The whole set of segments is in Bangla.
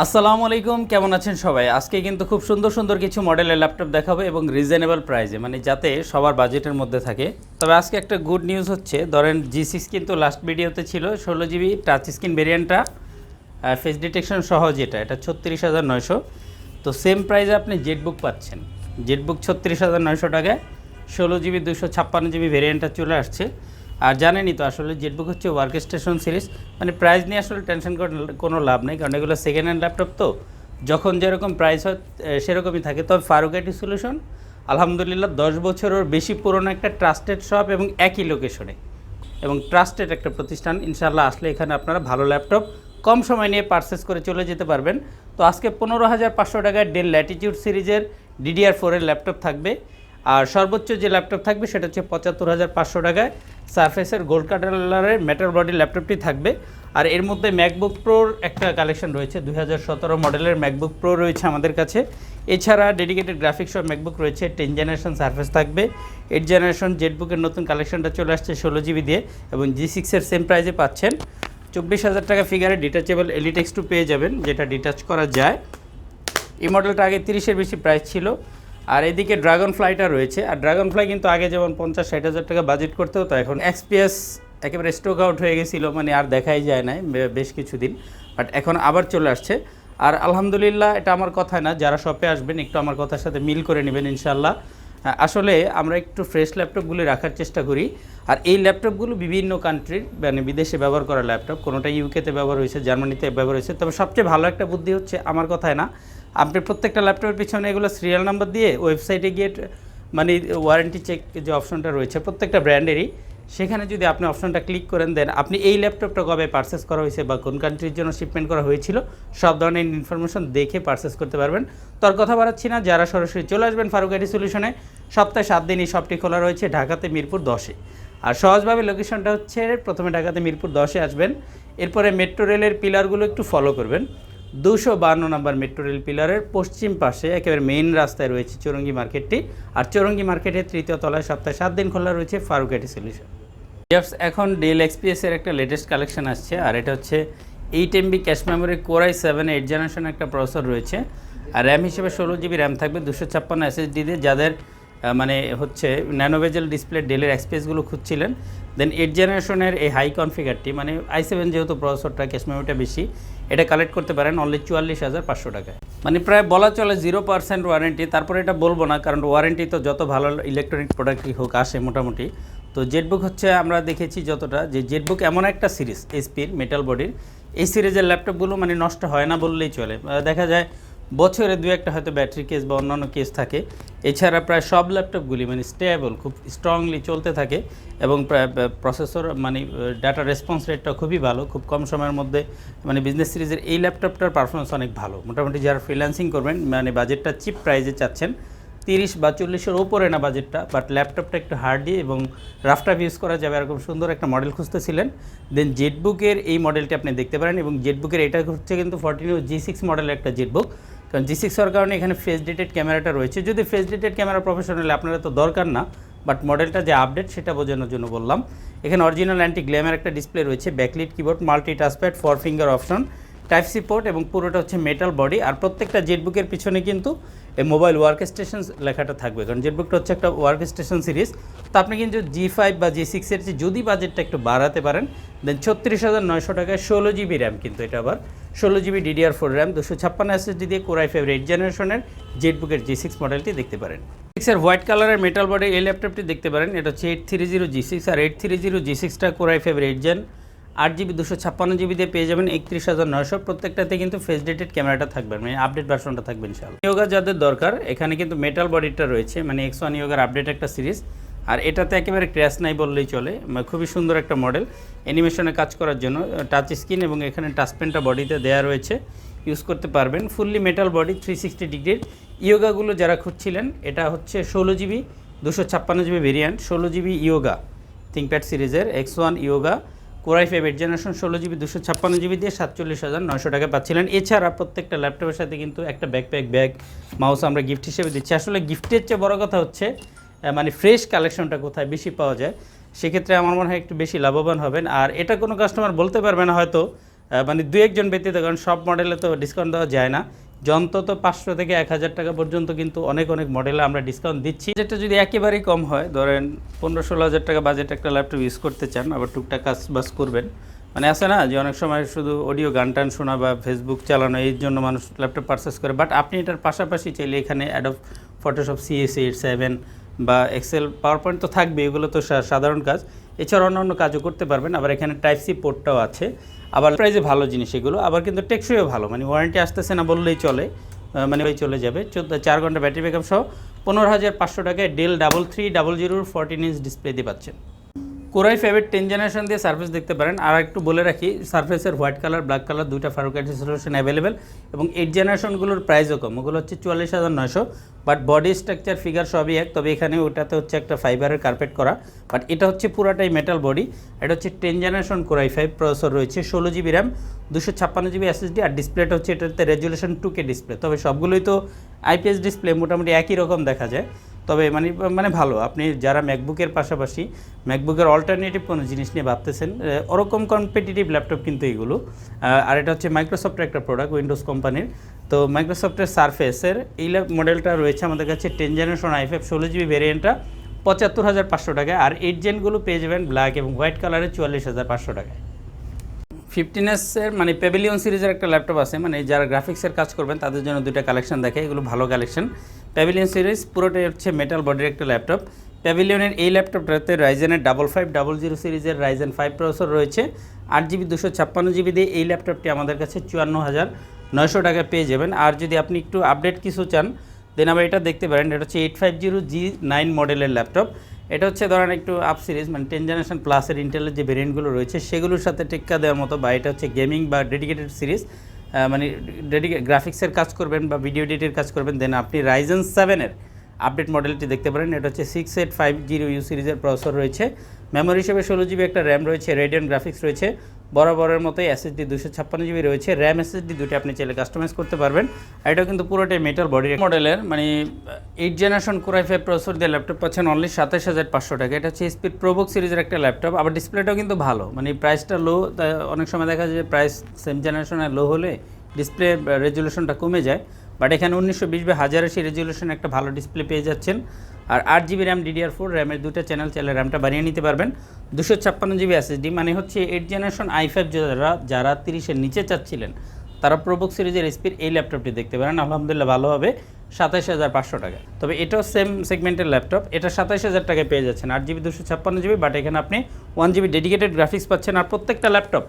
আসসালামু আলাইকুম, কেমন আছেন সবাই? আজকে কিন্তু খুব সুন্দর সুন্দর কিছু মডেলের ল্যাপটপ দেখাবো এবং রিজনেবল প্রাইসে মানে যাতে সবার বাজেটের মধ্যে থাকে। তবে আজকে একটা গুড নিউজ হচ্ছে, ধরেন জি সিক্স কিন্তু লাস্ট ভিডিওতে ছিল, ষোলো জিবি টাচ স্ক্রিন ভেরিয়েন্টটা ফেস ডিটেকশন সহ যেটা, এটা ছত্রিশ হাজার নয়শো। তো সেম প্রাইসে আপনি জেটবুক পাচ্ছেন। জেটবুক ছত্রিশ হাজার নয়শো টাকায়, ষোলো জিবি দুশো ছাপ্পান্ন জিবি ভেরিয়েন্টটা চলে আসছে। আর জানেনই তো আসলে জেটবুক হচ্ছে ওয়ার্ক স্টেশন সিরিজ মানে প্রাইস নিয়ে আসলে টেনশন কোনো লাভ নেই, কারণ এগুলো সেকেন্ড হ্যান্ড ল্যাপটপ তো। যখন যেরকম প্রাইস হয় সেরকমই থাকে। তবে ফারুক আইটি সলিউশন আলহামদুলিল্লাহ দশ বছরের বেশি পুরনো একটা ট্রাস্টেড শপ এবং একই লোকেশনে এবং ট্রাস্টেড একটা প্রতিষ্ঠান ইনশাল্লাহ আসলে এখানে আপনারা ভালো ল্যাপটপ কম সময় নিয়ে পারচেস করে চলে যেতে পারবেন। তো আজকে পনেরো হাজার পাঁচশো টাকায় ডেল ল্যাটিটিউড সিরিজের ডিডিআর ফোরের ল্যাপটপ থাকবে। আর সর্বোচ্চ যে ল্যাপটপ থাকবে সেটা হচ্ছে পঁচাত্তর হাজার পাঁচশো টাকায় সারফেসের গোল্ড কালারের মেটাল বডি ল্যাপটপটি থাকবে। আর এর মধ্যে ম্যাকবুক প্রোর একটা কালেকশন রয়েছে, দুই হাজার সতেরো মডেলের ম্যাকবুক প্রো রয়েছে আমাদের কাছে। এছাড়া ডেডিকেটেড গ্রাফিক্স সব ম্যাকবুক রয়েছে টেন জেনারেশন সারফেস থাকবে। এইট জেনারেশন জেটবুকের নতুন কালেকশনটা চলে আসছে ষোলো জিবি দিয়ে এবং জি সিক্সের সেম প্রাইজে পাচ্ছেন। চব্বিশ হাজার টাকা ফিগারে ডিটাচেবল এলিটেক্স টু পেয়ে যাবেন, যেটা ডিটাচ করা যায়। এই মডেলটা আগে তিরিশের বেশি প্রাইস ছিল। আর এদিকে ড্রাগন ফ্লাইটা রয়েছে। আর ড্রাগন ফ্লাই কিন্তু আগে যেমন পঞ্চাশ ষাট হাজার টাকা বাজেট করতে হতো এখন এক্সপিএস একেবারে স্টক আউট হয়ে গেছিল মানে আর দেখাই যায় না বেশ কিছুদিন। বাট এখন আবার চলে আসছে। আর আলহামদুলিল্লাহ এটা আমার কথা না যারা শপে আসবেন একটু আমার কথার সাথে মিল করে নেবেন ইনশাল্লাহ হ্যাঁ, আসলে আমরা একটু ফ্রেশ ল্যাপটপগুলি রাখার চেষ্টা করি। আর এই ল্যাপটপগুলো বিভিন্ন কান্ট্রির মানে বিদেশে ব্যবহার করা ল্যাপটপ কোনোটা ইউকেতে ব্যবহার হয়েছে জার্মানিতে ব্যবহার হয়েছে। তবে সবচেয়ে ভালো একটা বুদ্ধি হচ্ছে আমার কথায় না আপনি প্রত্যেকটা ল্যাপটপের পিছনে এগুলো সিরিয়াল নাম্বার দিয়ে ওয়েবসাইটে গিয়ে মানে ওয়ারেন্টি চেক যে অপশনটা রয়েছে প্রত্যেকটা ব্র্যান্ডেরই সেখানে যদি আপনি অপশনটা ক্লিক করেন দেন আপনি এই ল্যাপটপটা কবে পারচেস করা হয়েছে বা কোন কান্ট্রির জন্য শিপমেন্ট করা হয়েছিল, সব ধরনের ইনফরমেশন দেখে পারচেস করতে পারবেন। তোর কথা বাড়াচ্ছি না, যারা সরাসরি চলে আসবেন ফারুক আইটি সলিউশনে সপ্তাহে সাত দিন এই শপটি খোলা রয়েছে ঢাকাতে মিরপুর দশে। আর সহজভাবে লোকেশনটা হচ্ছে প্রথমে ঢাকাতে মিরপুর দশে আসবেন, এরপরে মেট্রো রেলের পিলারগুলো একটু ফলো করবেন। দুশো বান্ন নম্বর মেট্রো রেল পিলারের পশ্চিম পাশে একেবারে মেইন রাস্তায় রয়েছে চৌরঙ্গি মার্কেটটি। আর চৌরঙ্গি মার্কেটের তৃতীয় তলায় সপ্তাহে সাত দিন খোলা রয়েছে ফারুক আইটি সলিউশন জাস্ট এখন ডেল এক্সপিএসের একটা লেটেস্ট কালেকশন আসছে, আর এটা হচ্ছে eight MB cache memory core i seven eight generation একটা প্রসেসর রয়েছে। আর র্যাম হিসেবে ষোলো জিবি র্যাম থাকবে, দুশো ছাপ্পান্ন এসএসডি দিয়ে যাদের মানে হচ্ছে ন্যানোভেজেল ডিসপ্লে ডেলের এক্সপিএসগুলো খুঁজছিলেন। দেন এইট জেনারেশনের এই হাই কনফিগারটি মানে আই সেভেন যেহেতু প্রসেসরটা ক্যাশ মেমোরিটা বেশি এটা কালেক্ট করতে পারেন অনলি চুয়াল্লিশ হাজার পাঁচশো টাকায়। মানে প্রায় বলা চলে জিরো পার্সেন্ট ওয়ারেন্টি তারপরে এটা বলব না, কারণ ওয়ারেন্টি তো যত ভালো ইলেকট্রনিক প্রোডাক্টই হোক আসে মোটামুটি। তো জেটবুক হচ্ছে আমরা দেখেছি যতটা যে জেটবুক এমন একটা সিরিজ এসপির মেটাল বডির এই সিরিজের ল্যাপটপগুলো মানে নষ্ট হয় না বললেই চলে। দেখা যায় বছরে দু একটা হয়তো ব্যাটারি কেস বা অন্যান্য কেস থাকে। এছাড়া প্রায় সব ল্যাপটপগুলি মানে স্টেবল খুব স্ট্রংলি চলতে থাকে এবং প্রায় প্রসেসর মানে ডাটা রেসপন্স রেটটা খুবই ভালো। খুব কম সময়ের মধ্যে মানে বিজনেস সিরিজের এই ল্যাপটপটার পারফরমেন্স অনেক ভালো। মোটামুটি যারা ফ্রিল্যান্সিং করবেন মানে বাজেটটা চিপ প্রাইজে চাচ্ছেন, তিরিশ বা চল্লিশের ওপরে না বাজেটটা বাট ল্যাপটপটা একটু হার্ডি এবং রাফটাপ ইউজ করা যাবে। এরকম সুন্দর একটা মডেল খুঁজতেছিলেন। দেন জেটবুকের এই মডেলটি আপনি দেখতে পারেন এবং জেটবুকের এটা হচ্ছে কিন্তু ফর্টিনিউ জি সিক্স মডেলের একটা জেটবুক কারণ জি সিক্স হওয়ার কারণে এখানে ফেস ডেটেড ক্যামেরাটা রয়েছে। যদি ফেস ডেটেড ক্যামেরা প্রফেশনাল আপনারা তো দরকার না বাট মডেলটা যে আপডেট সেটা বোঝানোর জন্য বললাম। এখানে অরিজিনাল অ্যান্টি গ্ল্যামের একটা ডিসপ্লে রয়েছে backlit keyboard multi touchpad for finger option type C port এবং পুরোটা হচ্ছে মেটাল বডি আর প্রত্যেকটা জেটবুকের পিছনে কিন্তু এই মোবাইল ওয়ার্ক স্টেশন লেখাটা থাকবে। কারণ জেটবুকটা হচ্ছে একটা ওয়ার্ক স্টেশন সিরিজ তো আপনি কিন্তু জি ফাইভ বা জি সিক্সের যদি বাজেটটা একটু বাড়াতে পারেন দেন ছত্রিশ হাজার নয়শো টাকায় ষোলো জিবি র্যাম কিন্তু এটা আবার। ষোলো জিবি ডিডিআর ফোর র্যাম দুশো ছাপ্পান্ন এসএসডি দিয়ে কোরাই ফাইভ এইট জেনারেশনের জেটবুকের জি সিক্স মডেলটি দেখতে পারেন। সিক্সের হোয়াইট কালারের মেটাল বডি এই ল্যাপটপটি দেখতে পারেন। এটা হচ্ছে eight three zero G six R eight three zero G সিক্সটা core i five eight gen আট জিবি, দুশো ছাপ্পান্ন জিবি দিয়ে পেয়ে যাবেন একত্রিশ হাজার নয়শো। প্রত্যেকটাতে কিন্তু ফেস ডেটেড ক্যামেরাটা থাকবে মানে আপডেট ভার্সনটা থাকবে ইনশাল্লাহ ইয়োগা যাদের দরকার, এখানে কিন্তু মেটাল বডিটা রয়েছে মানে এক্স ওয়ান ইয়োগার আপডেট একটা সিরিজ আর এটাতে একেবারে ক্র্যাশ নাই বললেই চলে। খুবই সুন্দর একটা মডেল অ্যানিমেশনে কাজ করার জন্য টাচ স্ক্রিন এবং এখানে টাচপেনটা বডিতে দেওয়া রয়েছে। ইউজ করতে পারবেন। Fully metal body three sixty ডিগ্রির ইয়োগাগুলো যারা খুঁজছিলেন, এটা হচ্ছে ষোলো জিবি, দুশো ছাপ্পান্ন জিবি ভেরিয়েন্ট ষোলো জিবি ইয়োগা থিঙ্কপ্যাড সিরিজের X one Yoga core i five eight generation ষোলো জিবি, দুশো ছাপ্পান্ন জিবি দিয়ে সাতচল্লিশ হাজার নয়শো টাকা পাচ্ছিলেন। এছাড়া প্রত্যেকটা ল্যাপটপের সাথে কিন্তু একটা ব্যাকপ্যাক ব্যাগ মাউস আমরা গিফট হিসেবে দিচ্ছি। আসলে গিফটের চেয়ে বড় কথা হচ্ছে মানে ফ্রেশ কালেকশনটা কোথায় বেশি পাওয়া যায়, সেক্ষেত্রে আমার মনে হয় একটু বেশি লাভবান হবেন। আর এটা কোনো কাস্টমার বলতে পারবে না হয়তো মানে দু একজন ব্যতীত কারণ সব মডেলে তো ডিসকাউন্ট দেওয়া যায় না। যন্ত্র তো পাঁচশো থেকে এক হাজার টাকা পর্যন্ত কিন্তু অনেক অনেক মডেলে আমরা ডিসকাউন্ট দিচ্ছি। যেটা যদি একেবারেই কম হয়, ধরেন পনেরো ষোলো হাজার টাকা বাজেট একটা ল্যাপটপ ইউজ করতে চান, আবার টুকটাক কাজ বাজ করবেন মানে আছে না যে অনেক সময় শুধু অডিও গান টান শোনা বা ফেসবুক চালানো এই জন্য মানুষ ল্যাপটপ পারচেস করে বাট আপনি এটার পাশাপাশি চাইলে এখানে Adobe Photoshop CS eight seven বা এক্সেল পাওয়ার পয়েন্ট তো থাকবে, এগুলো তো সাধারণ কাজ। এছাড়া অন্যান্য কাজও করতে পারবেন। আবার এখানে টাইপ সি পোর্টটাও আছে। আবার প্রাইজে ভালো জিনিস এগুলো। আবার কিন্তু টেকসইও ভালো। মানে ওয়ারেন্টি আসতেছে না বললেই চলে। মানে ওই চলে যাবে। চোদ্দ, চার ঘণ্টা ব্যাটারি ব্যাকআপ সহ পনেরো হাজার পাঁচশো টাকায় ডেল ডাবল থ্রি ডাবল জিরোর ফোরটিন ইঞ্চ ডিসপ্লে দিয়ে পাচ্ছেন। Core i favourite ten generation দিয়ে সার্ফেস দেখতে পারেন। আর একটু বলে রাখি, সার্ফেসের হোয়াইট কালার, ব্ল্যাক কালার দুইটা ফারুক সলিউশন অ্যাভেলেবেল এবং এইট জেনারেশনগুলোর প্রাইসও কম। ওগুলো হচ্ছে চুয়াল্লিশ হাজার নয়শো বাট বডি স্ট্রাকচার ফিগার সবই এক। তবে এখানে ওটাতে হচ্ছে একটা ফাইবারের কার্পেট করা বাট এটা হচ্ছে পুরাটাই মেটাল বডি এটা হচ্ছে ten generation core i five processor রয়েছে, ষোলো জিবি র্যাম দুশো ছাপ্পান্ন জিবি এসএসডি আর ডিসপ্লেটা হচ্ছে এটাতে রেজুলেশন টু কে ডিসপ্লে তবে সবগুলোই তো আইপিএস ডিসপ্লে মোটামুটি একই রকম দেখা যায়। তবে মানে মানে ভালো। আপনি যারা ম্যাকবুকের পাশাপাশি ম্যাকবুকের অল্টারনেটিভ কোনো জিনিস নিয়ে ভাবতেছেন ওরকম কম্পিটিটিভ ল্যাপটপ কিন্তু আহ, আর এটা হচ্ছে মাইক্রোসফটের একটা প্রোডাক্ট উইন্ডোজ কোম্পানির। তো মাইক্রোসফটের সারফেসের এই মডেলটা রয়েছে আমাদের কাছে টেন জেনারেশন আই ফাইভ ষোলো জিবি ভেরিয়েন্টটা পঁচাত্তর হাজার পাঁচশো টাকায়। আর এইট জেনগুলো পেয়ে যাবেন ব্ল্যাক এবং হোয়াইট কালারে চুয়াল্লিশ হাজার পাঁচশো টাকায়। ফিফটিনেসের মানে পেভিলিয়ন সিরিজের একটা ল্যাপটপ আছে মানে যারা গ্রাফিক্সের কাজ করবেন তাদের জন্য দুইটা কালেকশন দেখে এগুলো ভালো কালেকশন প্যাভিলিয়ন সিরিজ পুরোটাই হচ্ছে মেটাল বডির একটা ল্যাপটপ প্যাভিলিয়নের এই ল্যাপটপটাতে রাইজেনের ডাবল ফাইভ ডাবল জিরো সিরিজের রাইজেন ফাইভ প্রসেসর রয়েছে। আট জিবি দুশো ছাপ্পান্ন জিবি দিয়ে এই ল্যাপটপটি আমাদের কাছে চুয়ান্ন হাজার নয়শো টাকা পেয়ে যাবেন। আর যদি আপনি একটু আপডেট কিছু চান দেন আবার এটা দেখতে পারেন, এটা হচ্ছে eight five zero G nine মডেলের ল্যাপটপ এটা হচ্ছে ধরেন একটু আপ সিরিজ মানে টেন জেনারেশন প্লাসের ইন্টেলের যে ভেরিয়েন্টগুলো রয়েছে, সেগুলোর সাথে টেক্কা দেওয়ার মতো বা এটা হচ্ছে গেমিং বা ডেডিকেটেড সিরিজ মানে ডেডিকে গ্রাফিক্সের কাজ করবেন বা ভিডিও এডিটের কাজ করবেন দেন আপনি রাইজেন সেভেনের আপডেট মডেলটি দেখতে পারেন। এটা হচ্ছে six eight five zero U সিরিজের প্রসেসর রয়েছে। মেমোরি হিসেবে ষোলো জিবি একটা র্যাম রয়েছে রেডিয়ান গ্রাফিক্স রয়েছে। বরাবরের মতোই এসএসডি দুশো ছাপ্পান্ন জিবি রয়েছে। র্যাম এসএসডি দুটো আপনি চাইলে কাস্টমাইজ করতে পারবেন। আর এটা কিন্তু পুরোটাই মেটাল বডির মডেলের মানে eight generation core i five processor দিয়ে ল্যাপটপ পাচ্ছেন অনলি সাতাশ হাজার পাঁচশো টাকা। এটা হচ্ছে স্পিড প্রোবুক সিরিজের একটা ল্যাপটপ আবার ডিসপ্লেটাও কিন্তু ভালো। মানে প্রাইসটা লো অনেক সময় দেখা যায় যে প্রাইস সেম জেনারেশনের লো হলে ডিসপ্লে রেজুলেশনটা কমে যায়। বাট এখানে উনিশশো বিশ বা হাজার রেজুলেশন একটা ভালো ডিসপ্লে পেয়ে যাচ্ছেন। আর আট জিবি র্যাম ডিডিআর ফোর র্যামের দুটো চ্যানেল চাইলে র্যামটা বানিয়ে নিতে পারবেন। দুশো ছাপ্পান্ন জিবি এসএসডি মানে হচ্ছে এইট জেনারেশন আই ফাইভ যারা যারা তিরিশের নিচে চাচ্ছিলেন, তারা প্রোবুক সিরিজের স্পিড এই ল্যাপটপটি দেখতে পারেন। আলহামদুলিল্লাহ ভালো হবে সাতাশ হাজার পাঁচশো টাকা। তবে এটাও সেম সেগমেন্টের ল্যাপটপ এটা সাতাশ হাজার টাকায় পেয়ে যাচ্ছেন। আট জিবি, দুশো ছাপ্পান্ন জিবি বাট এখানে আপনি ওয়ান জিবি ডেডিকেটেড গ্রাফিক্স পাচ্ছেন। আর প্রত্যেকটা ল্যাপটপ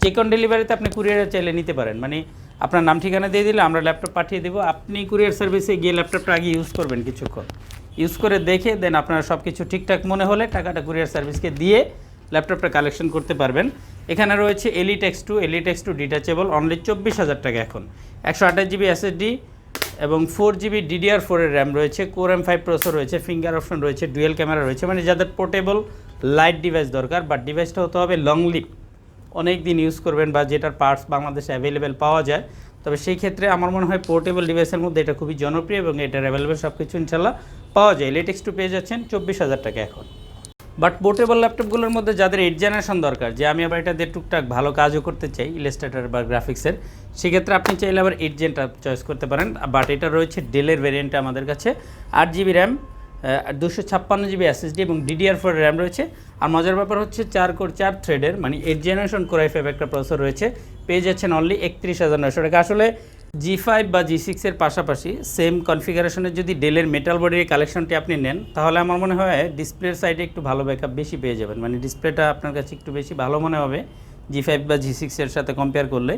চেক অন ডেলিভারিতে আপনি কুরিয়ারে চাইলে নিতে পারেন। মানে আপনার নাম ঠিকানা দিয়ে দিলে আমরা ল্যাপটপ পাঠিয়ে দেবো। আপনি কুরিয়ার সার্ভিসে গিয়ে ল্যাপটপটা আগে ইউজ করবেন কিছুক্ষণ। ইউজ করে দেখে, দেন আপনারা সব কিছু ঠিকঠাক মনে হলে টাকাটা কুরিয়ার সার্ভিসকে দিয়ে ল্যাপটপটা কালেকশন করতে পারবেন। এখানে রয়েছে Elite X two Elite X two detachable only চব্বিশ হাজার টাকা এখন। একশো আঠাশ জিবি এসএসডি এবং ফোর জিবি ডিডিআর ফোরের র্যাম রয়েছে কোর এম ফাইভ প্রসেসর রয়েছে ফিঙ্গার অপশন রয়েছে ডুয়েল ক্যামেরা রয়েছে মানে যাদের পোর্টেবল লাইট ডিভাইস দরকার বাট ডিভাইসটা হতে হবে লং লিপ অনেক দিন ইউজ করবেন বা যেটার পার্টস বাংলাদেশে অ্যাভেলেবেল পাওয়া যায়, তবে সেই ক্ষেত্রে আমার মনে হয় পোর্টেবল ডিভাইসের মধ্যে এটা খুবই জনপ্রিয় এবং এটার অ্যাভেলেবেল সব কিছু ইনশাল্লাহ পাওয়া যায়। লেটেক্স টু পেয়ে যাচ্ছেন চব্বিশ হাজার টাকা এখন। বাট পোর্টেবল ল্যাপটপগুলোর মধ্যে যাদের এইট জেনারেশন দরকার, যে আমি আবার এটা দিয়ে টুকটাক ভালো কাজও করতে চাই ইলেস্ট্রেটার বা গ্রাফিক্সের সেক্ষেত্রে আপনি চাইলে আবার এইট জেনটা চয়েস করতে পারেন। বাট এটা রয়েছে ডেলের ভেরিয়েন্টটা আমাদের কাছে। আট জিবি র্যাম দুশো ছাপ্পান্ন জিবি এসএসডি এবং ডিডিআর ফোর র্যাম রয়েছে। আর মজার ব্যাপার হচ্ছে চার কোর, চার থ্রেডের মানে eight generation core i five একটা প্রসেসর রয়েছে। পেয়ে যাচ্ছেন অনলি একত্রিশ হাজার নয়শো টাকা। আসলে জি ফাইভ বা জি সিক্সের পাশাপাশি সেম কনফিগারেশনের যদি ডেলের মেটাল বডির কালেকশনটি আপনি নেন, তাহলে আমার মনে হয় ডিসপ্লের সাইডে একটু ভালো ব্যাকআপ বেশি পেয়ে যাবেন। মানে ডিসপ্লেটা আপনার কাছে একটু বেশি ভালো মনে হবে জি ফাইভ বা জি সিক্সের সাথে কম্পেয়ার করলে।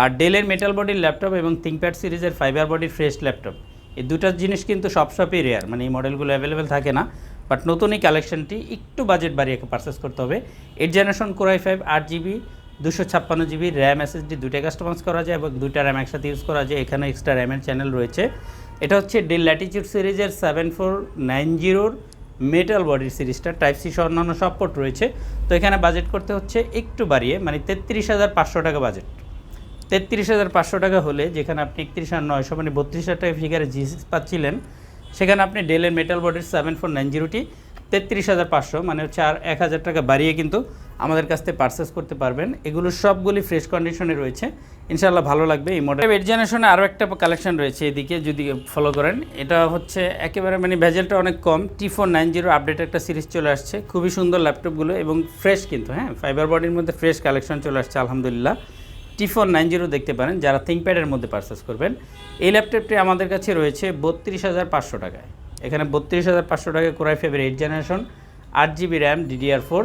আর ডেলের মেটাল বডির ল্যাপটপ এবং থিঙ্কপ্যাড সিরিজের ফাইবার বডির ফ্রেশ ল্যাপটপ এই দুটো জিনিস কিন্তু সব শপেই রেয়ার মানে এই মডেলগুলো অ্যাভেলেবেল থাকে না বাট নতুন এই কালেকশনটি একটু বাজেট বাড়িয়ে পারচেস করতে হবে। Eight generation core i five আট জিবি দুশো ছাপ্পান্ন জিবি র্যাম এসএসডি দুইটা কাস্টমাইজ করা যায় এবং দুইটা র্যাম একসাথে ইউজ করা যায়। এখানে এক্সট্রা র্যামের চ্যানেল রয়েছে। এটা হচ্ছে ডেল ল্যাটিচিউড সিরিজের সেভেন ফোর নাইন জিরোর মেটাল বডির সিরিজটা টাইপ সি সহ অন্যান্য সব রয়েছে। তো এখানে বাজেট করতে হচ্ছে একটু বাড়িয়ে মানে তেত্রিশ হাজার পাঁচশো টাকা বাজেট তেত্রিশ হাজার পাঁচশো টাকা হলে যেখানে আপনি একত্রিশ হাজার নয়শো মানে বত্রিশ হাজার টাকা ফিগারে জি পাচ্ছিলেন, সেখানে আপনি ডেলের মেটাল বডির সেভেন ফোর নাইন জিরোটি তেত্রিশ হাজার পাঁচশো মানে হচ্ছে আর এক হাজার টাকা বাড়িয়ে কিন্তু আমাদের কাছ থেকে পারচেস করতে পারবেন। এগুলো সবগুলি ফ্রেশ কন্ডিশনে রয়েছে। ইনশাল্লাহ ভালো লাগবে এই মডেল এইট জেনারেশনে আরও একটা কালেকশন রয়েছে এদিকে, যদি ফলো করেন। এটা হচ্ছে একেবারে মানে ভেজেলটা অনেক কম। T four nine zero update একটা সিরিজ চলে আসছে। খুবই সুন্দর ল্যাপটপগুলো এবং ফ্রেশ কিন্তু হ্যাঁ? ফাইবার বডির মধ্যে ফ্রেশ কালেকশন চলে আসছে, আলহামদুলিল্লাহ। টি ফোর নাইন জিরো দেখতে পারেন, যারা থিঙ্কপ্যাডের মধ্যে পারচেস করবেন। এই ল্যাপটপটি আমাদের কাছে রয়েছে বত্রিশ হাজার পাঁচশো টাকায়। এখানে বত্রিশ হাজার পাঁচশো টাকা কোরাই ফাইভের এইট জেনারেশন আট জিবি র্যাম ডিডিআর ফোর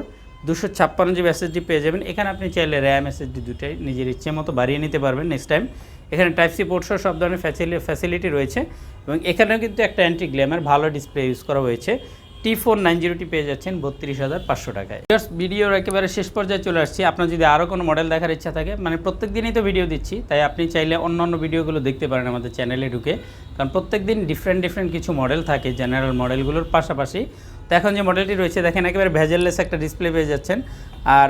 দুশো ছাপ্পান্ন জিবি এসএসডি পেয়ে যাবেন। এখানে আপনি চাইলে র্যাম এসএসডি দুটাই নিজের ইচ্ছে মতো বাড়িয়ে নিতে পারবেন নেক্সট টাইম এখানে টাইপ সি পোর্টসহ সব ধরনের ফ্যাসিলি ফ্যাসিলিটি রয়েছে এবং এখানেও কিন্তু একটা অ্যান্টি গ্ল্যামার ভালো ডিসপ্লে ইউজ করা হয়েছে। টি ফোর নাইন জিরোটি পেয়ে যাচ্ছেন বত্রিশ হাজার পাঁচশো টাকায়। ভিডিওর একেবারে শেষ পর্যায়ে চলে আসছি। আপনার যদি আরও কোনো মডেল দেখার ইচ্ছা থাকে মানে প্রত্যেক দিনই তো ভিডিও দিচ্ছি, তাই আপনি চাইলে অন্য অন্য ভিডিওগুলো দেখতে পারেন আমাদের চ্যানেলে ঢুকে। কারণ প্রত্যেক দিন ডিফারেন্ট ডিফারেন্ট কিছু মডেল থাকে জেনারেল মডেলগুলোর পাশাপাশি। তো এখন যে মডেলটি রয়েছে, দেখেন একেবারে ভেজেললেস একটা ডিসপ্লে পেয়ে যাচ্ছেন। আর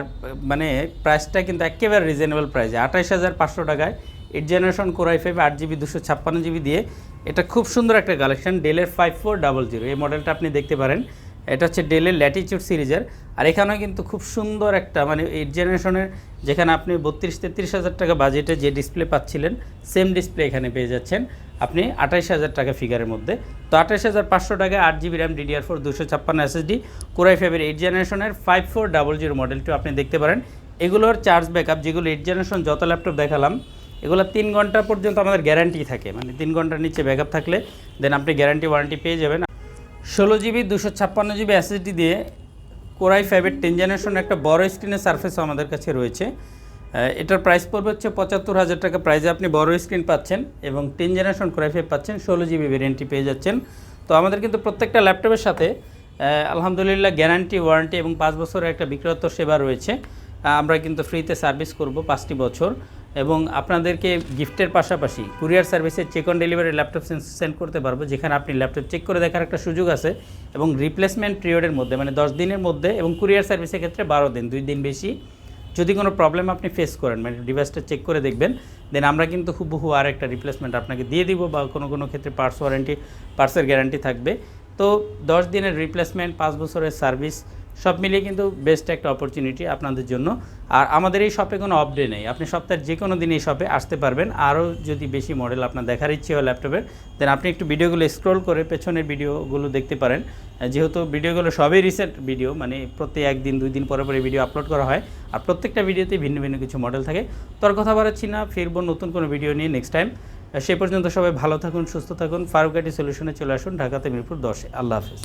মানে প্রাইসটা কিন্তু একেবারে রিজনেবল প্রাইসে আঠাইশ হাজার পাঁচশো টাকায়। Eight generation core i five আট জিবি দুশো ছাপ্পান্ন জিবি দিয়ে এটা খুব সুন্দর একটা কালেকশন ডেলের ফাইভ ফোর ডাবল জিরো এই মডেলটা আপনি দেখতে পারেন। এটা হচ্ছে ডেলের ল্যাটিচিউড সিরিজের। আর এখানেও কিন্তু খুব সুন্দর একটা মানে এইট জেনারেশনের যেখানে আপনি বত্রিশ তেত্রিশ হাজার টাকা বাজেটে যে ডিসপ্লে পাচ্ছিলেন সেম ডিসপ্লে এখানে পেয়ে যাচ্ছেন। আপনি আঠাইশ হাজার টাকা ফিগারের মধ্যে। তো আঠাইশ হাজার পাঁচশো টাকা আট জিবি র্যাম ডিডিআর ফোর দুশো ছাপ্পান্ন এসএসডি কোরাই ফাইভের এইট জেনারেশনের ফাইভ ফোর ডাবল জিরো মডেলটিও আপনি দেখতে পারেন। এগুলোর চার্জ ব্যাকআপ যেগুলো এইট জেনারেশন যত ল্যাপটপ দেখালাম এগুলো তিন ঘণ্টা পর্যন্ত আমাদের গ্যারান্টি থাকে। মানে তিন ঘণ্টার নিচে ব্যাকআপ থাকলে দেন আপনি গ্যারান্টি ওয়ারেন্টি পেয়ে যাবেন। ষোলো জিবি দুশো ছাপ্পান্ন জিবি এসএসডি দিয়ে কোরাই ফাইভের টেন জেনারেশন একটা বড় স্ক্রিনের সার্ফেসও আমাদের কাছে রয়েছে। এটার প্রাইস পড়বে হচ্ছে পঁচাত্তর হাজার টাকা। প্রাইসে আপনি বড় স্ক্রিন পাচ্ছেন এবং টেন জেনারেশন কোরাই ফাইভ পাচ্ছেন, ষোলো জিবি ভেরিয়েন্টটি পেয়ে যাচ্ছেন। তো আমাদের কিন্তু প্রত্যেকটা ল্যাপটপের সাথে আলহামদুলিল্লাহ গ্যারান্টি ওয়ারেন্টি এবং পাঁচ বছরের একটা বিক্রয়ত্ব সেবা রয়েছে। আমরা কিন্তু ফ্রিতে সার্ভিস করব পাঁচটি বছর। এবং আপনাদেরকে গিফটের পাশাপাশি কুরিয়ার সার্ভিসে check on delivery laptop send করতে পারব, যেখানে আপনি ল্যাপটপ চেক করে দেখার একটা সুযোগ আছে এবং রিপ্লেসমেন্ট পিরিয়ডের মধ্যে মানে দশ দিনের মধ্যে এবং কুরিয়ার সার্ভিসের ক্ষেত্রে বারো দিন, দুই দিন বেশি। যদি কোনো প্রবলেম আপনি ফেস করেন মানে ডিভাইসটা চেক করে দেখবেন দেন আমরা কিন্তু হুবহু আর একটা রিপ্লেসমেন্ট আপনাকে দিয়ে দিব বা কোনো কোনো ক্ষেত্রে পার্টস ওয়ারেন্টি পার্টসের গ্যারান্টি থাকবে। তো দশ দিনের রিপ্লেসমেন্ট পাঁচ বছরের সার্ভিস সব মিলিয়ে কিন্তু বেস্ট একটা অপরচুনিটি আপনাদের জন্য। আর আমাদের এই শপে কোনো অফ ডে নেই। আপনি সপ্তাহের যে কোনো দিন এই শপে আসতে পারবেন। আরও যদি বেশি মডেল আপনার দেখার ইচ্ছে হয় ল্যাপটপের দেন আপনি একটু ভিডিওগুলো স্ক্রল করে পেছনের ভিডিওগুলো দেখতে পারেন। যেহেতু ভিডিওগুলো সবই রিসেন্ট ভিডিও মানে প্রতি একদিন, দুই দিন পরে পরে ভিডিও আপলোড করা হয়। আর প্রত্যেকটা ভিডিওতে ভিন্ন ভিন্ন কিছু মডেল থাকে। তোর কথা বাড়াচ্ছি না, ফিরবো নতুন কোনো ভিডিও নিয়ে নেক্সট টাইম সে পর্যন্ত সবাই ভালো থাকুন, সুস্থ থাকুন। ফারুকাটি সলিউশনে চলে আসুন ঢাকাতে মিরপুর দশে। আল্লাহ হাফেজ।